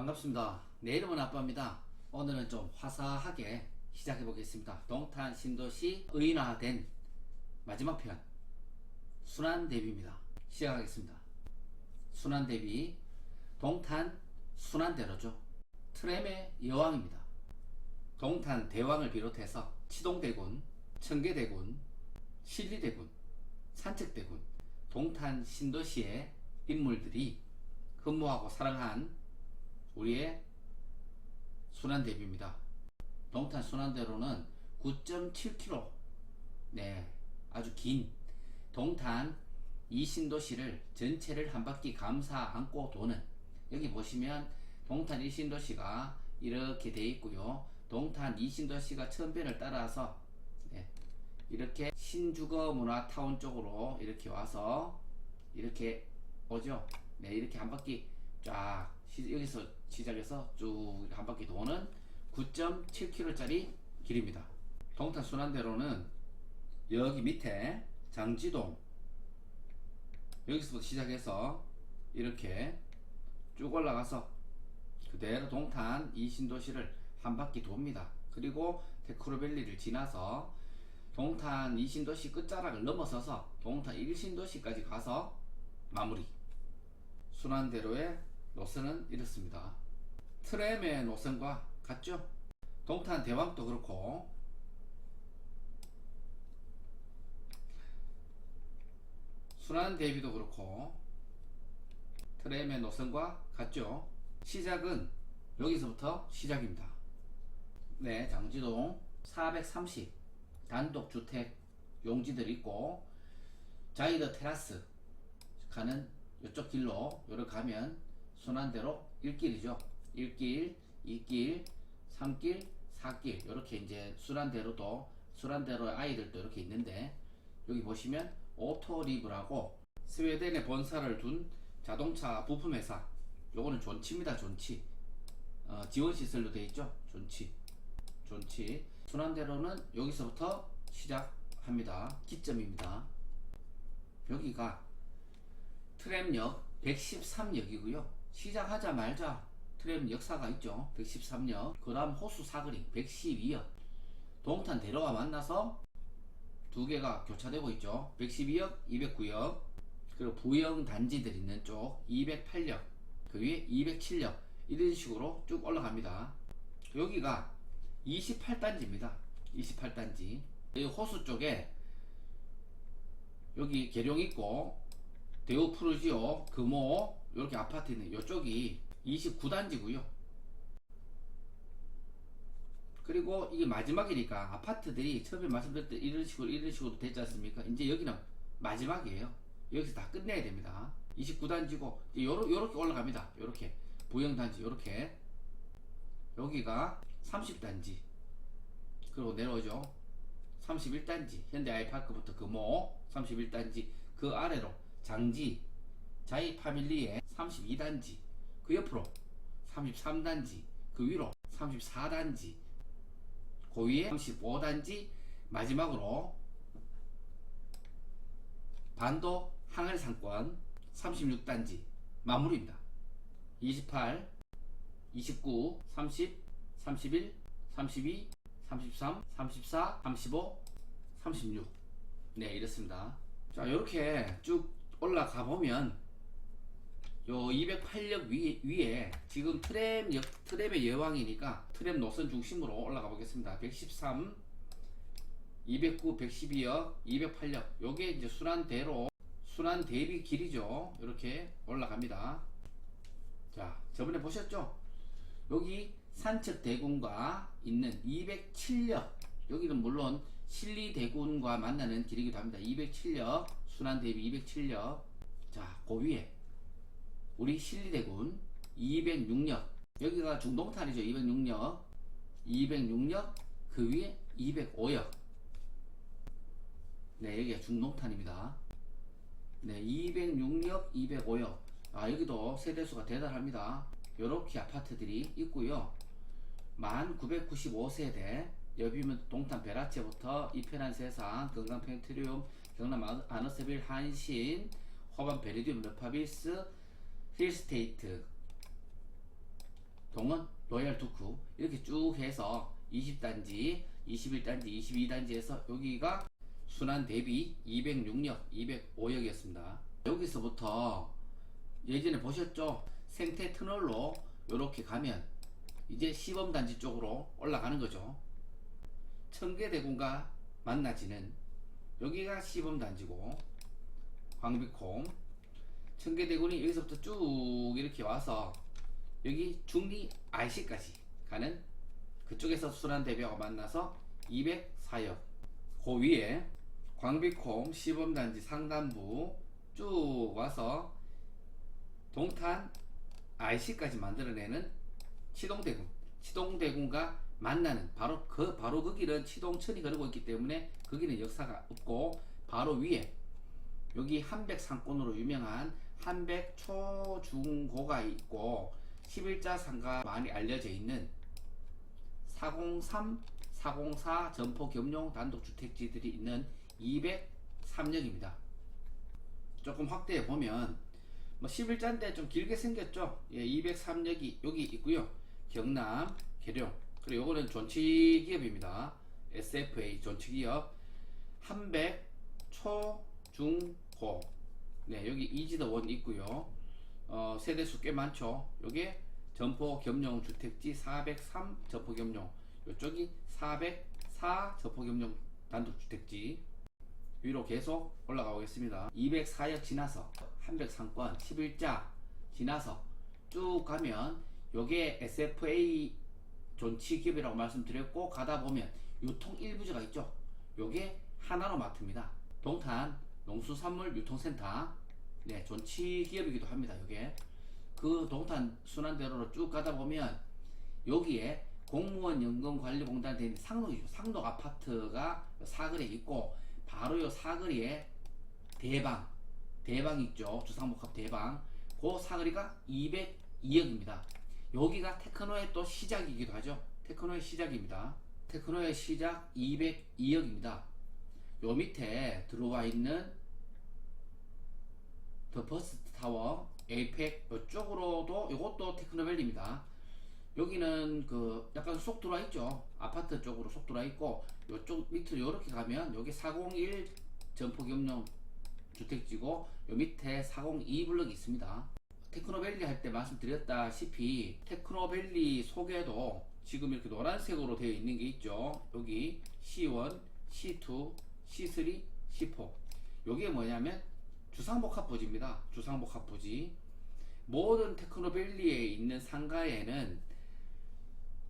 반갑습니다. 내 이름은 아빠입니다. 오늘은 좀 화사하게 시작해 보겠습니다. 동탄 신도시 의인화된 마지막 편 순환 대비입니다. 시작하겠습니다. 순환 대비 동탄 순환대로죠. 트램의 여왕입니다. 동탄 대왕을 비롯해서 치동대군, 청계대군, 신리대군, 산책대군, 동탄 신도시의 인물들이 근무하고 살아간 우리의 순환 대비입니다. 동탄 순환대로는 9.7km, 네, 아주 긴 동탄 이 신도시를 전체를 한 바퀴 감사 안고 도는 여기 보시면 동탄 이 신도시가 이렇게 돼 있고요. 동탄 이 신도시가 천변을 따라서 네, 이렇게 신주거 문화타운 쪽으로 이렇게 와서 이렇게 오죠. 네, 이렇게 한 바퀴 쫙 시- 여기서 시작해서 쭉 한 바퀴 도는 9.7km짜리 길입니다. 동탄 순환대로는 여기 밑에 장지동 여기서부터 시작해서 이렇게 쭉 올라가서 그대로 동탄 이 신도시를 한 바퀴 돕니다. 그리고 데크로밸리를 지나서 동탄 이 신도시 끝자락을 넘어서서 동탄 1신도시까지 가서 마무리. 순환대로의 노선은 이렇습니다. 트램의 노선과 같죠? 동탄 대왕도 그렇고 순환 대비도 그렇고 트램의 노선과 같죠? 시작은 여기서부터 시작입니다. 네, 장지동 430 단독 주택 용지들 있고 자이더 테라스 가는 이쪽 길로 요를 가면 순환대로 1길이죠. 1길, 2길, 3길, 4길 이렇게 이제 순환대로도 순환대로 아이들도 이렇게 있는데 여기 보시면 오토리브라고 스웨덴에 본사를 둔 자동차 부품 회사 요거는 존치입니다. 존치 어, 지원 시설로 되어 있죠. 존치 존치 순환대로는 여기서부터 시작합니다. 기점입니다. 여기가 트램역 113역이고요. 시작하자마자 트램 역사가 있죠. 113역. 그 다음 호수 사거리 112역. 동탄 대로와 만나서 두 개가 교차되고 있죠. 112역, 209역. 그리고 부영 단지들 있는 쪽 208역. 그 위에 207역. 이런 식으로 쭉 올라갑니다. 여기가 28단지입니다. 28단지. 이 호수 쪽에 여기 계룡 있고 대우 푸르지오, 금호 이렇게 아파트 있는 이쪽이 29단지고요. 그리고 이게 마지막이니까 아파트들이 처음에 말씀드렸던 이런 식으로 이런 식으로 됐지 않습니까? 이제 여기는 마지막이에요. 여기서 다 끝내야 됩니다. 29단지고 요러, 요렇게 올라갑니다. 요렇게 부영단지 요렇게 여기가 30단지 그리고 내려오죠. 31단지 현대 아이파크부터 금호 31단지 그 아래로 장지 자이 파밀리의 32단지 그 옆으로 33단지 그 위로 34단지 그 위에 35단지 마지막으로 반도 항해 상권 36단지 마무리입니다. 28, 29, 30, 31, 32, 33, 34, 35, 36. 네, 이렇습니다. 자, 이렇게 쭉 올라가 보면 요 208역 위, 위에 지금 트램 역, 트램의 여왕이니까 트램 노선 중심으로 올라가 보겠습니다. 113, 209, 112역, 208역. 요게 이제 순환대로 순환 대비 길이죠. 이렇게 올라갑니다. 자, 저번에 보셨죠? 여기 산책 대군과 있는 207역 여기는 물론 신리 대군과 만나는 길이기도 합니다. 207역 순환 대비 207역 자, 그 위에 우리 신리 대군 206역 여기가 중동탄이죠. 206역 206역 그 위에 205역 네, 여기가 중동탄입니다. 네, 206역, 205역. 아, 여기도 세대수가 대단합니다. 요렇게 아파트들이 있고요. 1995세대, 여비면 동탄 베라체부터 이편한 세상, 경남 펜트리움, 경남 아너- 아너스빌 한신, 호반 베리디움 르파비스, 힐스테이트, 동은 로얄 두쿠 이렇게 쭉 해서 20단지, 21단지, 22단지에서 여기가 순환 대비 206역, 205역이었습니다. 여기서부터 예전에 보셨죠? 생태 터널로 이렇게 가면 이제 시범단지 쪽으로 올라가는 거죠. 청계대군과 만나지는 여기가 시범단지고 광비콩 청계대군이 여기서부터 쭉 이렇게 와서 여기 중리 IC까지 가는 그쪽에서 순환대교가 만나서 204역 그 위에 광비콩 시범단지 상단부 쭉 와서 동탄 IC까지 만들어내는 치동대군 치동대군과 만나는 바로 그 바로 그 길은 치동천이 흐르고 있기 때문에 거기는 역사가 없고 바로 위에 여기 한백 상권으로 유명한 한백 초 중 고가 있고 11자 상가 많이 알려져 있는 403, 404 점포 겸용 단독주택지들이 있는 203역입니다. 조금 확대해 보면 뭐 11자인데 좀 길게 생겼죠. 예, 203역이 여기 있고요. 경남, 계룡. 그리고 요거는 존치기업입니다. SFA 존치기업. 한백, 초, 중, 고. 네, 여기 이지더원 있고요. 어, 세대수 꽤 많죠. 요게 점포 겸용 주택지 403 점포 겸용. 요쪽이 404 점포 겸용 단독 주택지. 위로 계속 올라가 보겠습니다. 204역 지나서 한백 상권 11자 지나서 쭉 가면 요게 SFA 존치 기업이라고 말씀드렸고 가다 보면 유통 일부지가 있죠. 요게 하나로 마트입니다. 동탄 농수산물 유통센터 네 존치 기업이기도 합니다. 요게 그 동탄 순환대로로 쭉 가다 보면 여기에 공무원 연금관리공단 된 상록이죠. 상록 아파트가 사거리에 있고 바로 요 사거리에 대방 대방 있죠. 주상복합 대방 그 사거리가 202억입니다. 여기가 테크노의 또 시작이기도 하죠. 테크노의 시작입니다. 테크노의 시작 202억입니다. 요 밑에 들어와 있는 더 버스트 타워, 에이펙 이쪽으로도 이것도 테크노밸리입니다. 여기는 그 약간 쏙 들어와 있죠. 아파트 쪽으로 쏙 들어와 있고 이쪽 밑으로 이렇게 가면 여기 401 점포 겸용 주택지고 요 밑에 402 블럭이 있습니다. 테크노밸리 할 때 말씀드렸다시피 테크노밸리 속에도 지금 이렇게 노란색으로 되어 있는 게 있죠. 여기 C1, C2, C3, C4. 요게 뭐냐면 주상복합부지입니다. 주상복합부지. 모든 테크노밸리에 있는 상가에는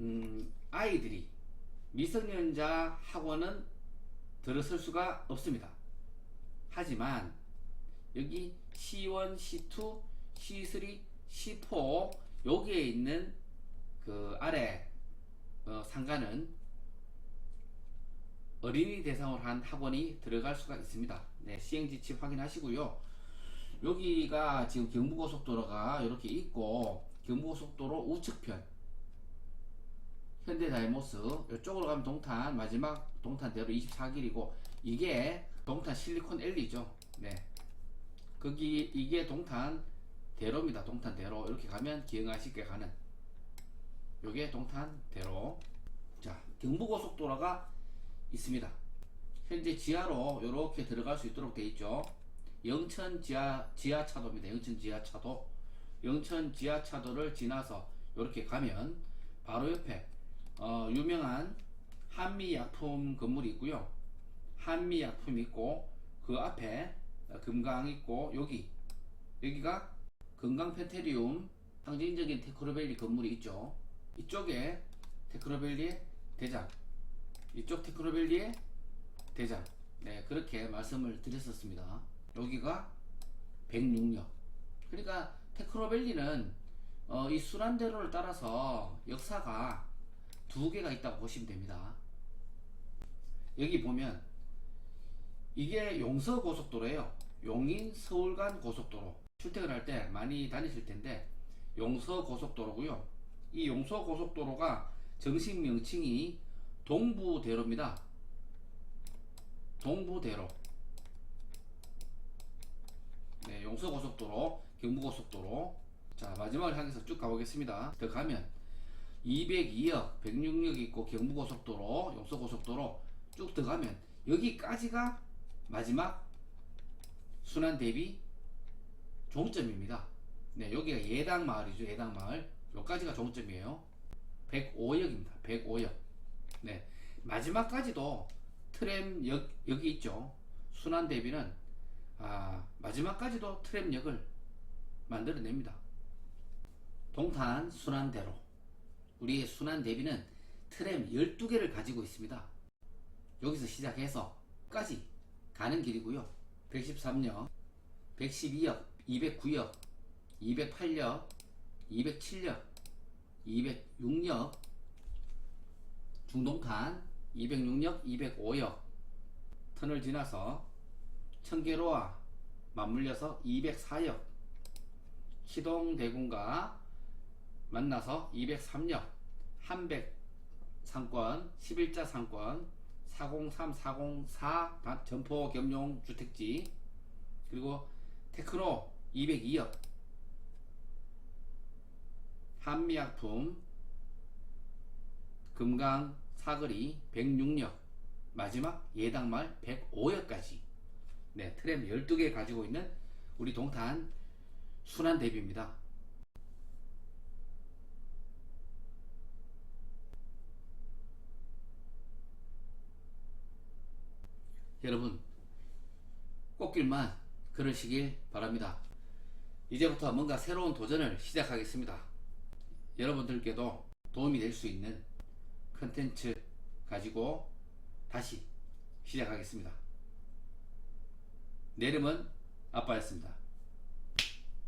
음, 아이들이 미성년자 학원은 들어설 수가 없습니다. 하지만 여기 C1, C2, C3, C4 여기에 있는 그 아래 어, 상가는 어린이 대상으로 한 학원이 들어갈 수가 있습니다. 네, 시행지치 확인하시고요. 여기가 지금 경부고속도로가 이렇게 있고 경부고속도로 우측편 현대다이모스 이쪽으로 가면 동탄 마지막 동탄대로 24길이고 이게 동탄 실리콘 앨리죠. 네. 거기 이게 동탄 대로입니다. 동탄 대로 이렇게 가면 기흥아쉽게 가는 요게 동탄 대로 자 경부고속도로가 있습니다. 현재 지하로 이렇게 들어갈 수 있도록 되어 있죠. 영천 지하 지하차도입니다. 영천 지하차도 영천 지하차도를 지나서 이렇게 가면 바로 옆에 어, 유명한 한미약품 건물이 있고요. 한미약품 있고 그 앞에 금강 있고 여기 여기가 건강펜테리움 상징적인 테크노밸리 건물이 있죠. 이쪽에 테크노밸리의 대장 이쪽 테크노밸리의 대장 네 그렇게 말씀을 드렸었습니다. 여기가 106역 그러니까 테크노밸리는 어, 이 순환대로를 따라서 역사가 두 개가 있다고 보시면 됩니다. 여기 보면 이게 용서 고속도로예요. 용인 서울 간 고속도로 출퇴근할 때 많이 다니실 텐데 용서 고속도로고요. 이 용서 고속도로가 정식 명칭이 동부대로입니다. 동부대로. 네, 용서 고속도로, 경부 고속도로. 자, 마지막을 향해서 쭉 가보겠습니다. 더 가면 202역, 106역 있고 경부고속도로, 용서고속도로 쭉 들어가면 여기까지가 마지막 순환 대비 종점입니다. 네, 여기가 예당 마을이죠. 예당 마을. 여기까지가 종점이에요. 105역입니다. 105역. 네. 마지막까지도 트램역 여기 있죠. 순환 대비는 아, 마지막까지도 트램역을 만들어냅니다. 동탄 순환대로 우리의 순환 대비는 트램 12개를 가지고 있습니다. 여기서 시작해서 끝까지 가는 길이고요. 113역, 112역, 209역, 208역, 207역, 206역, 중동탄 206역, 205역 터널 지나서 청계로와 맞물려서 204역 시동대군과 만나서 203역 한백 상권 11자 상권 403, 404 다- 점포 겸용 주택지 그리고 테크노 202역 한미약품 금강 사거리 106역 마지막 예당말 105역까지 네, 트램 12개 가지고 있는 우리 동탄 순환 대비입니다. 여러분 꽃길만 걸으시길 바랍니다. 이제부터 뭔가 새로운 도전을 시작하겠습니다. 여러분들께도 도움이 될 수 있는 컨텐츠 가지고 다시 시작하겠습니다. 내 이름은 아빠였습니다.